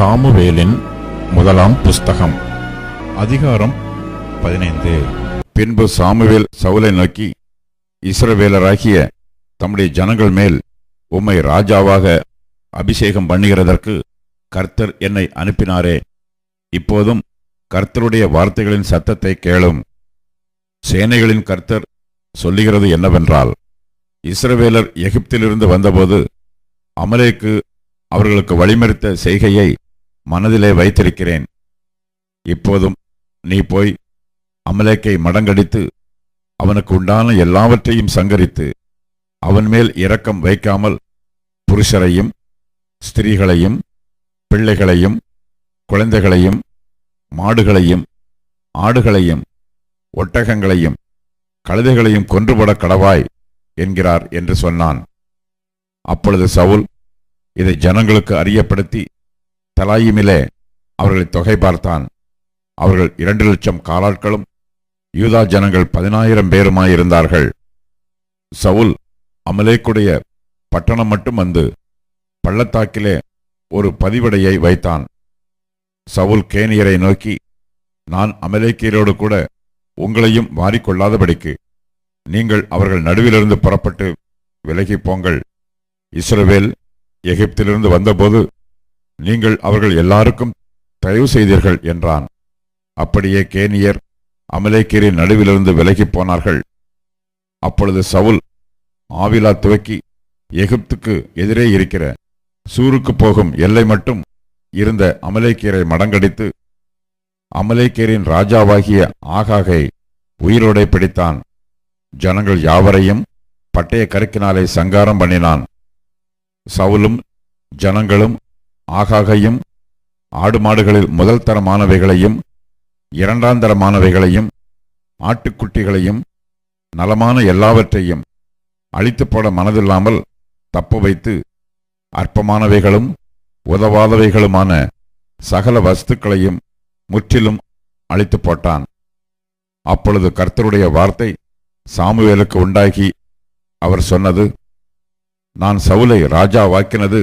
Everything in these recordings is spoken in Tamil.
சாமுவேலின் முதலாம் புஸ்தகம் அதிகாரம் பதினைந்து. பின்பு சாமுவேல் சவுலை நோக்கி இஸ்ரவேலராகிய தம்முடைய ஜனங்கள் மேல் உம்மை ராஜாவாக அபிஷேகம் பண்ணுகிறதற்கு கர்த்தர் என்னை அனுப்பினாரே. இப்போதும் கர்த்தருடைய வார்த்தைகளின் சத்தத்தை கேளும். சேனைகளின் கர்த்தர் சொல்லுகிறது என்னவென்றால் இஸ்ரவேலர் எகிப்திலிருந்து வந்தபோது அமலேக்கு அவர்களுக்கு வழிமறித்த செய்கையை மனதிலே வைத்திருக்கிறேன். இப்போதும் நீ போய் அமலேக்கை மடங்கடித்து அவனுக்கு உண்டான எல்லாவற்றையும் சங்கரித்து அவன் மேல் இரக்கம் வைக்காமல் புருஷரையும் ஸ்திரீகளையும் பிள்ளைகளையும் குழந்தைகளையும் மாடுகளையும் ஆடுகளையும் ஒட்டகங்களையும் கழுதைகளையும் கொன்றுபட கடவாய் என்கிறார் என்று சொன்னான். அப்பொழுது சவுல் இதை ஜனங்களுக்கு அறியப்படுத்தி தலாயிமிலே அவர்களை தொகை பார்த்தான். அவர்கள் இரண்டு லட்சம் காலாட்களும் யூதா ஜனங்கள் பதினாயிரம் பேருமாயிருந்தார்கள். சவுல் அமலேக்குடைய பட்டணம் மட்டும் வந்து பள்ளத்தாக்கிலே ஒரு பதிவடையை வைத்தான். சவுல் கேனியரை நோக்கி நான் அமலேக்கியரோடு கூட உங்களையும் மாறிக்கொள்ளாதபடிக்கு நீங்கள் அவர்கள் நடுவிலிருந்து புறப்பட்டு விலகிப் போங்கள். இஸ்ரவேல் எகிப்திலிருந்து வந்தபோது நீங்கள் அவர்கள் எல்லாருக்கும் தயவு செய்தீர்கள் என்றான். அப்படியே கேனியர் அமலேக்கீரின் நடுவிலிருந்து விலகிப் போனார்கள். அப்பொழுது சவுல் ஆவிலா துவக்கி எகிப்துக்கு எதிரே இருக்கிற சூருக்கு போகும் எல்லை மட்டும் இருந்த அமலேக்கீரை மடங்கடித்து அமலேக்கீரின் ராஜாவாகிய ஆகாகை உயிரோடை பிடித்தான். ஜனங்கள் யாவரையும் பட்டய கருக்கினாலே சங்காரம் பண்ணினான். சவுலும் ஜனங்களும் ஆகாகையும் ஆடு மாடுகளில் முதல் தரமானவைகளையும் இரண்டாம் தரமானவைகளையும் ஆட்டுக்குட்டிகளையும் நலமான எல்லாவற்றையும் அழித்து போட மனதில்லாமல் தப்பு வைத்து அற்பமானவைகளும் உதவாதவைகளுமான சகல வஸ்துக்களையும் முற்றிலும் அழித்து போட்டான். அப்பொழுது கர்த்தருடைய வார்த்தை சாமுவேலுக்கு உண்டாகி அவர் சொன்னது நான் சவுலை ராஜா வாக்கினது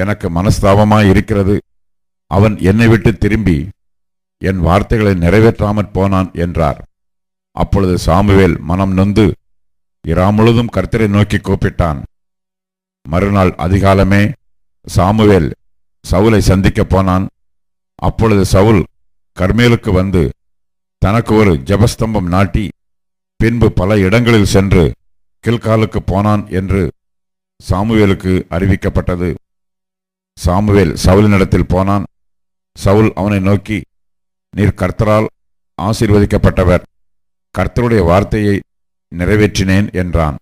எனக்கு மனஸ்தாபமாயிருக்கிறது அவன் என்னை விட்டு திரும்பி என் வார்த்தைகளை நிறைவேற்றாமற் போனான் என்றார். அப்பொழுது சாமுவேல் மனம் நொந்து இரா முழுதும் கர்த்தரை நோக்கி கூப்பிட்டான். மறுநாள் அதிகாலமே சாமுவேல் சவுலை சந்திக்கப் போனான். அப்பொழுது சவுல் கர்மேலுக்கு வந்து தனக்கு ஒரு ஜெபஸ்தம்பம் நாட்டி பின்பு பல இடங்களில் சென்று கில்காலுக்கு போனான் என்று சாமுவேலுக்கு அறிவிக்கப்பட்டது. சாமுவேல் சவுலினிடத்தில் போனான். சவுல் அவனை நோக்கி நீர் கர்த்தரால் ஆசீர்வதிக்கப்பட்டவர். கர்த்தருடைய வார்த்தையை நிறைவேற்றினேன் என்றான்.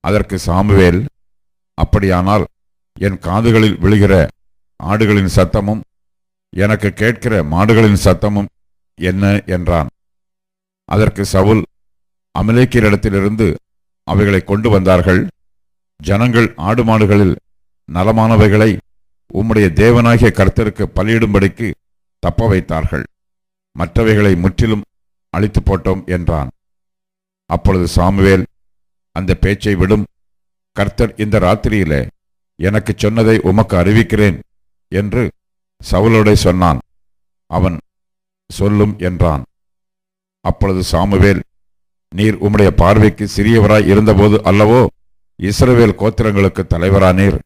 அதற்கு சாமுவேல் அப்படியானால் என் காதுகளில் விழுகிற ஆடுகளின் சத்தமும் எனக்கு கேட்கிற மாடுகளின் சத்தமும் என்ன? என்றான். அதற்கு சவுல் அமலேக்கியரிடத்திலிருந்து அவைகளை கொண்டு வந்தார்கள். ஜனங்கள் ஆடு மாடுகளில் நலமானவைகளை உம்முடைய தேவனாகிய கர்த்தருக்கு பலியிடும்படிக்கு தப்ப வைத்தார்கள். மற்றவைகளை முற்றிலும் அழித்து போட்டோம் என்றான். அப்பொழுது சாமுவேல் அந்த பேச்சை விடும் கர்த்தர் இந்த ராத்திரியிலே எனக்கு சொன்னதை உமக்கு அறிவிக்கிறேன் என்று சவுலோடே சொன்னான். அவன் சொல்லும் என்றான். அப்பொழுது சாமுவேல் நீர் உம்முடைய பார்வைக்கு சிறியவராய் இருந்தபோது அல்லவோ இஸ்ரவேல் கோத்திரங்களுக்கு தலைவரானீர்.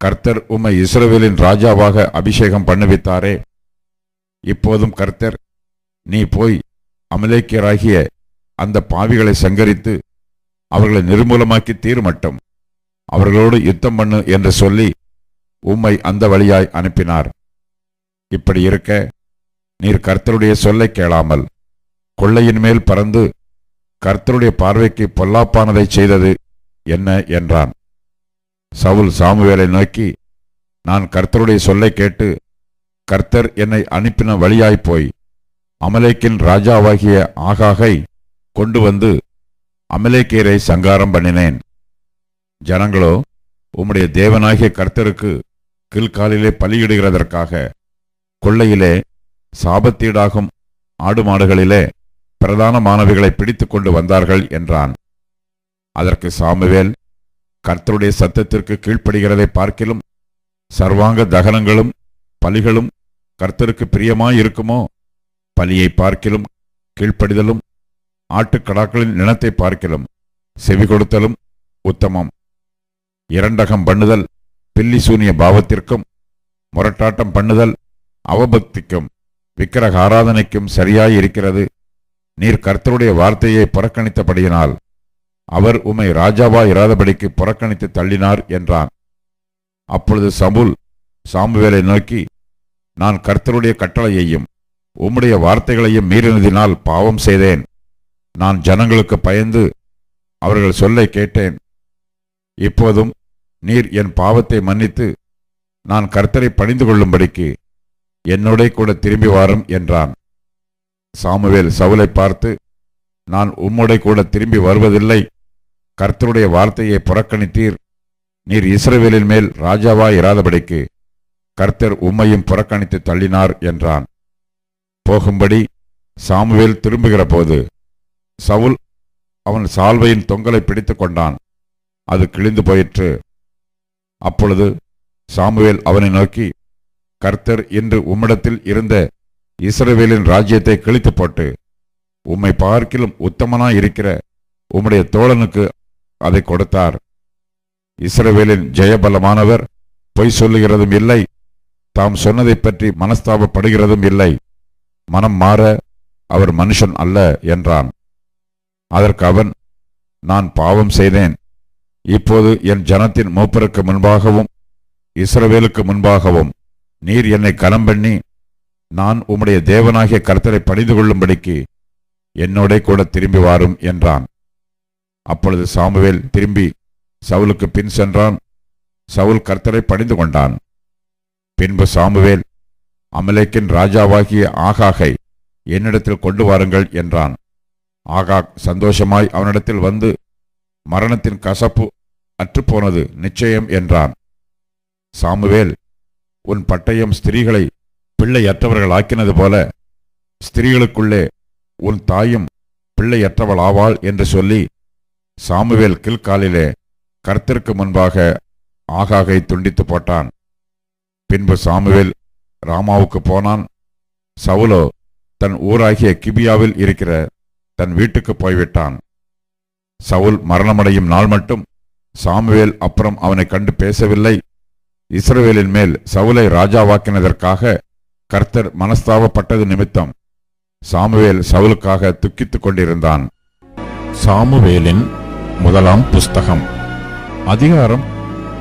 கர்த்தர் உம்மை இஸ்ரவேலின் ராஜாவாக அபிஷேகம் பண்ணுவித்தாரே. இப்போதும் கர்த்தர் நீ போய் அமலேக்கியராகிய அந்த பாவிகளை சங்கரித்து அவர்களை நிர்மூலமாக்கி தீர்மட்டும். அவர்களோடு யுத்தம் பண்ணு என்று சொல்லி உம்மை அந்த வழியாய் அனுப்பினார். இப்படி இருக்க நீர் கர்த்தருடைய சொல்லை கேளாமல் கொள்ளையின் மேல் பறந்து கர்த்தருடைய பார்வைக்கு பொல்லாப்பானதை செய்தது என்ன என்றான். சவுல் சாமுவேலை நோக்கி நான் கர்த்தருடைய சொல்லை கேட்டு கர்த்தர் என்னை அனுப்பின வழியாய்ப் போய் அமலேக்கின் ராஜாவாகிய ஆகாகை கொண்டு வந்து அமலேக்கியரை சங்காரம் பண்ணினேன். ஜனங்களோ உம்முடைய தேவனாகிய கர்த்தருக்கு கில்காலிலே பலியிடுகிறதற்காக கொள்ளையிலே சாபத்தீடாகும் ஆடு மாடுகளிலே பிரதான மாணவிகளை பிடித்து கொண்டு வந்தார்கள் என்றான். அதற்கு சாமுவேல் கர்த்தருடைய சத்தத்திற்கு கீழ்ப்படுகிறதை பார்க்கிலும் சர்வாங்க தகனங்களும் பலிகளும் கர்த்தருக்கு பிரியமாயிருக்குமோ பலியை பார்க்கிலும் கீழ்ப்படிதலும் ஆட்டுக்கடாக்களின் நிலத்தை பார்க்கிலும் செவி கொடுத்தலும் உத்தமம். இரண்டகம் பண்ணுதல் பில்லி சூனிய பாவத்திற்கும் முரட்டாட்டம் பண்ணுதல் அவபக்திக்கும் விக்கிரக ஆராதனைக்கும் சரியாய் இருக்கிறது. நீர் கர்த்தருடைய வார்த்தையை புறக்கணித்தபடியினால் அவர் உம்மை ராஜாவா இராதபடிக்கு புறக்கணித்து தள்ளினார் என்றான். அப்பொழுது சமுல் சாமுவேலை நோக்கி நான் கர்த்தருடைய கட்டளையையும் உம்முடைய வார்த்தைகளையும் மீறினதினால் பாவம் செய்தேன். நான் ஜனங்களுக்கு பயந்து அவர்கள் சொல்லை கேட்டேன். இப்போதும் நீர் என் பாவத்தை மன்னித்து நான் கர்த்தரை பணிந்து கொள்ளும்படிக்கு என்னோட கூட திரும்பி வாரும் என்றான். சாமுவேல் சவுலை பார்த்து நான் உம்முடைய கூட திரும்பி வருவதில்லை. கர்த்தருடைய வார்த்தையை புறக்கணித்தீர். நீர் இஸ்ரவேலின் மேல் ராஜாவாய் இராதபடிக்கு கர்த்தர் உம்மையும் புறக்கணித்து தள்ளினார் என்றான். போகும்படி சாமுவேல் திரும்புகிற போது சவுல் அவன் சால்வையின் தொங்கலை பிடித்து கொண்டான். அது கிழிந்து போயிற்று. அப்பொழுது சாமுவேல் அவனை நோக்கி கர்த்தர் இன்று உம்மிடத்தில் இருந்த இஸ்ரவேலின் ராஜ்யத்தை கிழித்து போட்டு உம்மை பார்க்கிலும் உத்தமனாய் இருக்கிற உம்முடைய தோழனுக்கு அதை கொடுத்தார். இஸ்ரவேலின் ஜெயபலமானவர் பொய் சொல்லுகிறதும் இல்லை. தாம் சொன்னதைப் பற்றி மனஸ்தாபப்படுகிறதும் இல்லை. மனம் மாற அவர் மனுஷன் அல்ல என்றான். அதற்கு அவன் நான் பாவம் செய்தேன். இப்போது என் ஜனத்தின் மூப்பருக்கு முன்பாகவும் இஸ்ரவேலுக்கு முன்பாகவும் நீர் என்னை கலம் பண்ணி நான் உம்முடைய தேவனாகிய கர்த்தரை பணிந்து கொள்ளும்படிக்கு என்னோட கூட திரும்பி வாரும் என்றான். அப்பொழுது சாமுவேல் திரும்பி சவுலுக்கு பின் சென்றான். சவுல் கர்த்தரை பணிந்து கொண்டான். பின்பு சாமுவேல் அமலேக்கின் ராஜாவாகிய ஆகாகை என்னிடத்தில் கொண்டு வாருங்கள் என்றான். ஆகாக் சந்தோஷமாய் அவனிடத்தில் வந்து மரணத்தின் கசப்பு அற்றுப்போனது நிச்சயம் என்றான். சாமுவேல் உன் பட்டயம் ஸ்திரீகளை பிள்ளையற்றவர்களாக்கினது போல ஸ்திரீகளுக்குள்ளே உன் தாயும் பிள்ளையற்றவளாவாள் என்று சொல்லி சாமுவேல் கில்காலிலே கர்த்தருக்கு முன்பாக ஆகாகை துண்டித்து போட்டான். பின்பு சாமுவேல் ராமாவுக்கு போனான். சவுலோ தன் ஊராகிய கிபியாவில் இருக்கிற தன் வீட்டுக்கு போய்விட்டான். சவுல் மரணமடையும் நாள் மட்டும் சாமுவேல் அப்புறம் அவனை கண்டு பேசவில்லை. இஸ்ரவேலின் மேல் சவுலை ராஜாவாக்கினதற்காக கர்த்தர் மனஸ்தாபப்பட்டது நிமித்தம் சாமுவேல் சவுலுக்காக துக்கித்துக் கொண்டிருந்தான். சாமுவேலின் முதலாம் புஸ்தகம். அதிகாரம்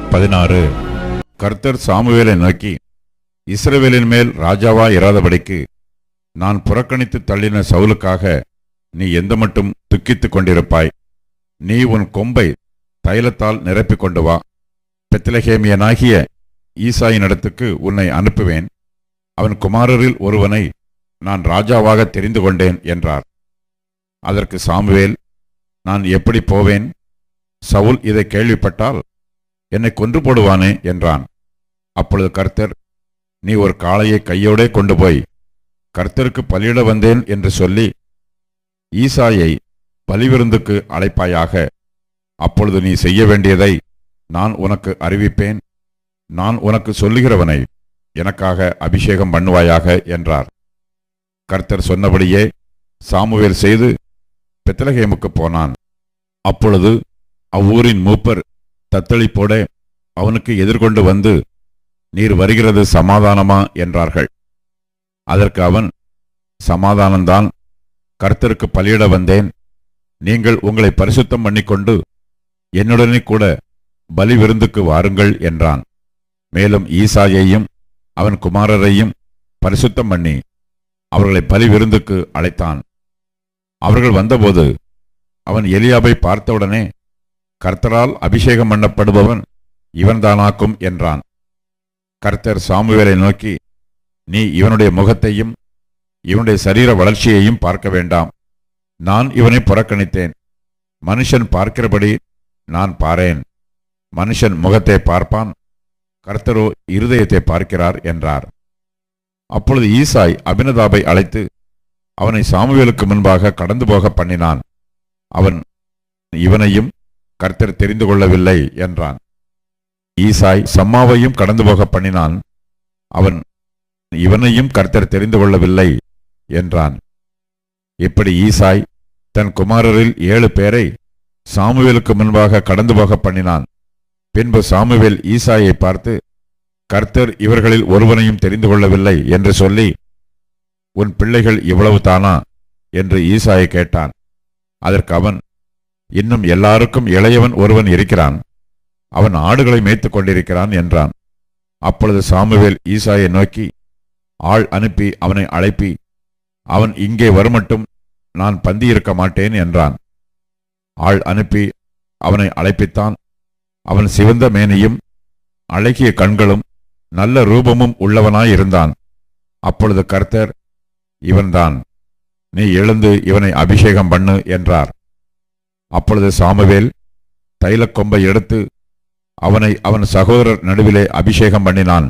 பதினாறு. கர்த்தர் சாமுவேலை நோக்கி இஸ்ரவேலின் மேல் ராஜாவா இராதபடிக்கு நான் புறக்கணித்து தள்ளின சவுலுக்காக நீ எந்த மட்டும் துக்கித்துக் கொண்டிருப்பாய்? நீ உன் கொம்பை தைலத்தால் நிரப்பிக் கொண்டு வா. பெத்லஹேமியனாகிய ஈசாயினிடத்துக்கு உன்னை அனுப்புவேன். அவன் குமாரரில் ஒருவனை நான் ராஜாவாக தெரிந்து கொண்டேன் என்றார். அதற்கு சாமுவேல் நான் எப்படி போவேன்? சவுல் இதை கேள்விப்பட்டால் என்னை கொன்று போடுவானே என்றான். அப்பொழுது கர்த்தர் நீ ஒரு காளையை கையோடே கொண்டு போய் கர்த்தருக்கு பலியிட வந்தேன் என்று சொல்லி ஈசாயை பலிவிருந்துக்கு அழைப்பாயாக அப்பொழுது நீ செய்ய வேண்டியதை நான் உனக்கு அறிவிப்பேன். நான் உனக்கு சொல்லுகிறவனை எனக்காக அபிஷேகம் பண்ணுவாயாக என்றார். கர்த்தர் சொன்னபடியே சாமுவேல் செய்து பெத்தலகேமுக்கு போனான். அப்பொழுது அவ்வூரின் மூப்பர் தத்தளிப்போட அவனுக்கு எதிர்கொண்டு வந்து நீர் வருகிறது சமாதானமா? என்றார்கள். அதற்கு அவன் சமாதானம்தான். கர்த்தருக்கு பலியிட வந்தேன். நீங்கள் உங்களை பரிசுத்தம் பண்ணிக்கொண்டு என்னுடனே கூட பலி விருந்துக்கு வாருங்கள் என்றான். மேலும் ஈசாயையும் அவன் குமாரரையும் பரிசுத்தம் பண்ணி அவர்களை பலி விருந்துக்கு அழைத்தான். அவர்கள் வந்தபோது அவன் எலியாபை பார்த்தவுடனே கர்த்தரால் அபிஷேகம் பண்ணப்படுபவன் இவன்தானாக்கும் என்றான். கர்த்தர் சாமுவேலை நோக்கி நீ இவனுடைய முகத்தையும் இவனுடைய சரீர வளர்ச்சியையும் பார்க்க வேண்டாம். நான் இவனை புறக்கணித்தேன். மனுஷன் பார்க்கிறபடி நான் பாரேன். மனுஷன் முகத்தை பார்ப்பான். கர்த்தரோ இருதயத்தை பார்க்கிறார் என்றார். அப்பொழுது ஈசாய் அபினதாபை அழைத்து அவனை சாமுவேலுக்கு முன்பாக கடந்து போக பண்ணினான். அவன் இவனையும் கர்த்தர் தெரிந்து கொள்ளவில்லை என்றான். ஈசாய் சம்மாவையும் கடந்து போக பண்ணினான். அவன் இவனையும் கர்த்தர் தெரிந்து கொள்ளவில்லை என்றான். இப்படி ஈசாய் தன் குமாரரில் ஏழு பேரை சாமுவேலுக்கு முன்பாக கடந்து போக பண்ணினான். பின்பு சாமுவேல் ஈசாயை பார்த்து கர்த்தர் இவர்களில் ஒருவனையும் தெரிந்து கொள்ளவில்லை என்று சொல்லி உன் பிள்ளைகள் இவ்வளவு தானா? என்று ஈசாயை கேட்டான். அதற்கு அவன் இன்னும் எல்லாருக்கும் இளையவன் ஒருவன் இருக்கிறான். அவன் ஆடுகளை மேய்த்துக் கொண்டிருக்கிறான் என்றான். அப்பொழுது சாமுவேல் ஈசாயை நோக்கி ஆள் அனுப்பி அவனை அழைப்பி. அவன் இங்கே வருமட்டும் நான் பந்தியிருக்க மாட்டேன் என்றான். ஆள் அனுப்பி அவனை அழைப்பித்தான். அவன் சிவந்த மேனியும் அழகிய கண்களும் நல்ல ரூபமும் உள்ளவனாயிருந்தான். அப்பொழுது கர்த்தர் இவன்தான் நீ எழுந்து இவனை அபிஷேகம் பண்ணு என்றார். அப்பொழுது சாமுவேல் தைலக்கொம்பை எடுத்து அவனை அவன் சகோதரர் நடுவிலே அபிஷேகம் பண்ணினான்.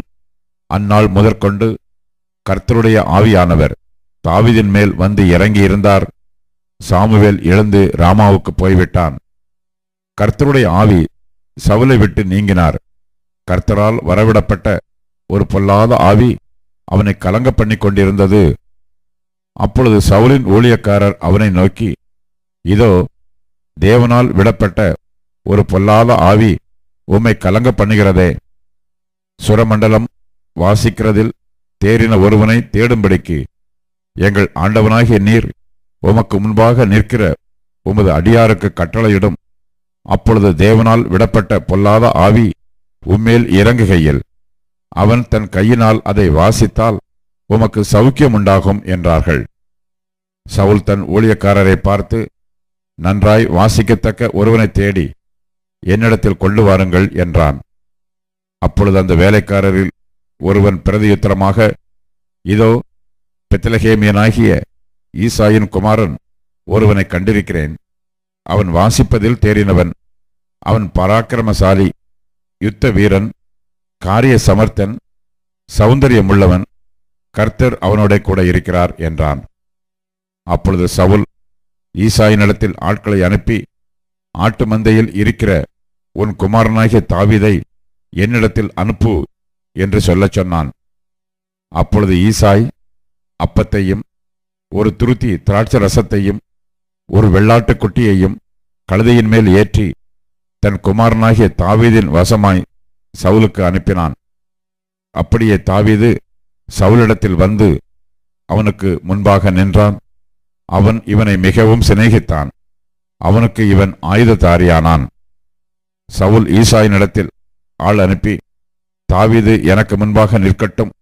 அந்நாள் முதற்கொண்டு கர்த்தருடைய ஆவியானவர் தாவிதின் மேல் வந்து இறங்கியிருந்தார் சாமுவேல் எழுந்து ராமாவுக்கு போய்விட்டான். கர்த்தருடைய ஆவி சவுலை விட்டு நீங்கினார். கர்த்தரால் வரவிடப்பட்ட ஒரு பொல்லாத ஆவி அவனை கலங்க பண்ணி கொண்டிருந்தது. அப்பொழுது சவுலின் ஊழியக்காரர் அவனை நோக்கி இதோ தேவனால் விடப்பட்ட ஒரு பொல்லாத ஆவி உம்மை கலங்க பண்ணுகிறதே சுரமண்டலம் வாசிக்கிறதில் தேறின ஒருவனை தேடும்படிக்கு எங்கள் ஆண்டவனாகிய நீர் உமக்கு முன்பாக நிற்கிற உமது அடியாருக்கு கட்டளையிடும். அப்பொழுது தேவனால் விடப்பட்ட பொல்லாத ஆவி உம்மேல் இறங்குகையில் அவன் தன் கையினால் அதை வாசித்தால் உமக்கு சௌக்கியம் உண்டாகும் என்றார்கள். சவுல் தன் ஊழியக்காரரை பார்த்து நன்றாய் வாசிக்கத்தக்க ஒருவனை தேடி என்னிடத்தில் கொண்டு வாருங்கள் என்றான். அப்பொழுது அந்த வேலைக்காரரில் ஒருவன் பிரதியுத்தரமாக இதோ பித்தலகேமியனாகிய ஈசாயின் குமாரன் ஒருவனை கண்டிருக்கிறேன். அவன் வாசிப்பதில் தேறினவன் அவன் பராக்கிரமசாலி யுத்த வீரன் காரிய சமர்த்தன் சௌந்தரியமுள்ளவன் கர்த்தர் அவனோட கூட இருக்கிறார் என்றான். அப்பொழுது சவுல் ஈசாயினிடத்தில் ஆட்களை அனுப்பி ஆட்டு மந்தையில் இருக்கிற உன் குமாரனாகிய தாவீதை என்னிடத்தில் அனுப்பு என்று சொல்லச் சொன்னான். அப்பொழுது ஈசாய் அப்பத்தையும் ஒரு துருத்தி திராட்சை ரசத்தையும் ஒரு வெள்ளாட்டுக் குட்டியையும் கழுதையின் மேல் ஏற்றி தன் குமாரனாகிய தாவீதின் வசமாய் சவுலுக்கு அனுப்பினான். அப்படியே தாவீது சவுலிடத்தில் வந்து அவனுக்கு முன்பாக நின்றான். அவன் இவனை மிகவும் சிநேகித்தான். அவனுக்கு இவன் ஆயுததாரியானான். சவுல் ஈசாயினிடத்தில் ஆள் அனுப்பி தாவீது எனக்கு முன்பாக நிற்கட்டும்.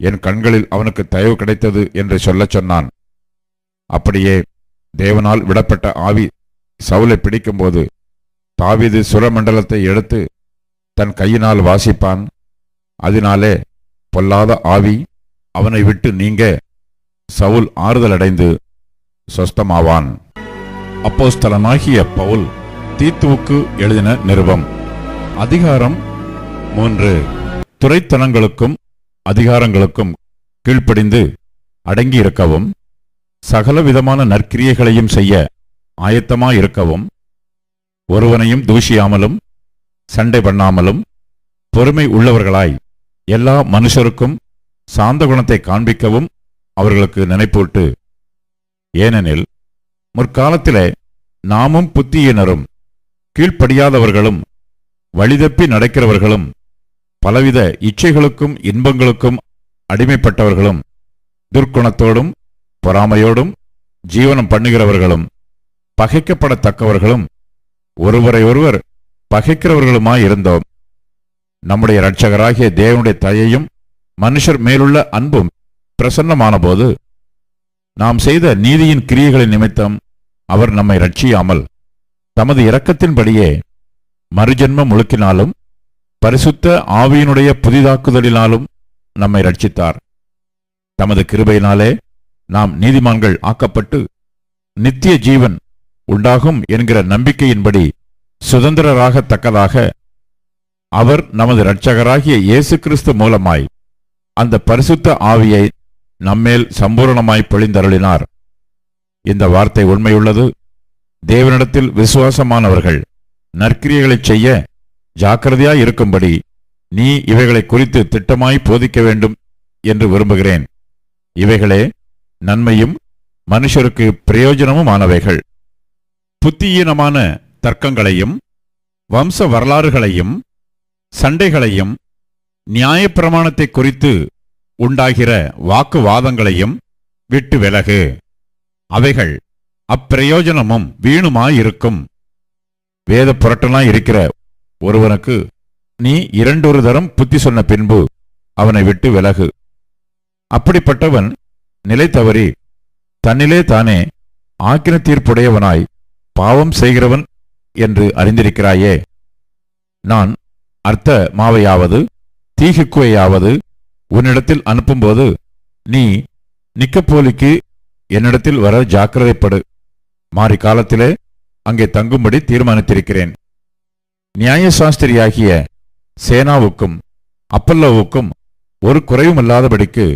என் கண்களில் அவனுக்கு தயவு கிடைத்தது என்று சொல்லச் சொன்னான். அப்படியே தேவனால் விடப்பட்ட ஆவி சவுலை பிடிக்கும்போது தாவீது சுரமண்டலத்தை எடுத்து தன் கையினால் வாசிப்பான். அதனாலே பொல்லாத ஆவி அவனை விட்டு நீங்க. சவுல் ஆறுதலடைந்து சொஸ்தமாவான் அப்போஸ்தலனாகிய பவுல் தீத்துவுக்கு எழுதின நிருபம். அதிகாரம் மூன்று. துறைத்தனங்களுக்கும் அதிகாரங்களுக்கும் கீழ்ப்படிந்து அடங்கியிருக்கவும் சகலவிதமான நற்கிரியைகளையும் செய்ய ஆயத்தமாயிருக்கவும் ஒருவனையும் தூஷியாமலும் சண்டை பண்ணாமலும் பொறுமை உள்ளவர்களாய் எல்லா மனுஷருக்கும் சாந்த குணத்தை காண்பிக்கவும் அவர்களுக்கு நினைப்பூட்டு ஏனெனில் முற்காலத்திலே நாமும் புத்தியினரும் கீழ்ப்படியாதவர்களும் வழிதப்பி நடக்கிறவர்களும் பலவித இச்சைகளுக்கும் இன்பங்களுக்கும் அடிமைப்பட்டவர்களும் துர்க்குணத்தோடும் பொறாமையோடும் ஜீவனம் பண்ணுகிறவர்களும் பகைக்கப்படத்தக்கவர்களும் ஒருவரையொருவர் பகைக்கிறவர்களுமாய் இருந்தோம். நம்முடைய இரட்சகராகிய தேவனுடைய தயையும் மனுஷர் மேலுள்ள அன்பும் பிரசன்னமானபோது நாம் செய்த நீதியின் கிரியைகளின் நிமித்தம் அவர் நம்மை ரட்சியாமல் தமது இரக்கத்தின்படியே மறுஜென்ம முழுக்கினாலும் பரிசுத்த ஆவியினுடைய புதிதாக்குதலினாலும் நம்மை ரட்சித்தார் தமது கிருபையினாலே நாம் நீதிமான்கள் ஆக்கப்பட்டு நித்திய ஜீவன் உண்டாகும் என்கிற நம்பிக்கையின்படி சுதந்திரராகத்தக்கதாக அவர் நமது இரட்சகராகிய இயேசு கிறிஸ்து மூலமாய் அந்த பரிசுத்த ஆவியை நம்மேல் சம்பூரணமாய் பொழிந்தருளினார். இந்த வார்த்தை உண்மையுள்ளது. தேவனிடத்தில் விசுவாசமானவர்கள் நற்கிரியைகளைச் செய்ய ஜாக்கிரதையாய் இருக்கும்படி நீ இவைகளை குறித்து திட்டமாய் போதிக்க வேண்டும் என்று விரும்புகிறேன். இவைகளே நன்மையும் மனுஷருக்கு பிரயோஜனமுமானவைகள். புத்தியீனமான தர்க்கங்களையும் வம்ச வரலாறுகளையும் சண்டைகளையும் நியாயப்பிரமாணத்தை குறித்து உண்டாகிற வாக்குவாதங்களையும் விட்டு விலகு அவைகள் அப்பிரயோஜனமும் வீணுமாயிருக்கும். வேத புரட்டலாய் இருக்கிற ஒருவனுக்கு நீ இரண்டொரு தரம் புத்தி சொன்ன பின்பு அவனை விட்டு விலகு அப்படிப்பட்டவன் நிலை தவறி தன்னிலே தானே ஆக்கின தீர்ப்புடையவனாய் பாவம் செய்கிறவன் என்று அறிந்திருக்கிறாயே. நான் அர்த்த மாவையாவது தீகுக்குவையாவது உன்னிடத்தில் அனுப்பும்போது நீ நிக்கப்போலிக்கு என்னிடத்தில் வர ஜாக்கிரதைப்படு. மாறி காலத்திலே அங்கே தங்கும்படி தீர்மானித்திருக்கிறேன். நியாயசாஸ்திரியாகிய சேனாவுக்கும் அப்பல்லோவுக்கும் ஒரு குறைவுமில்லாதபடிக்கு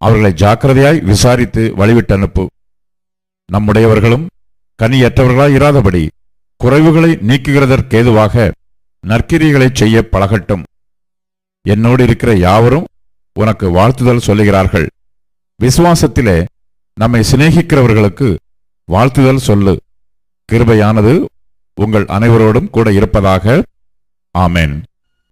அவர்களை ஜாக்கிரதையாய் விசாரித்து வழிவிட்டு அனுப்பு நம்முடையவர்களும் கனியற்றவர்களாய் இராதபடி குறைவுகளை நீக்குகிறதற்கேதுவாக நற்கிரிகளை செய்ய பழகட்டும். என்னோடு இருக்கிற யாவரும் உனக்கு வாழ்த்துதல் சொல்லுகிறார்கள். விசுவாசத்திலே நம்மை சிநேகிக்கிறவர்களுக்கு வாழ்த்துதல் சொல்லு. கிருபையானது உங்கள் அனைவரோடும் கூட இருப்பதாக. ஆமேன்.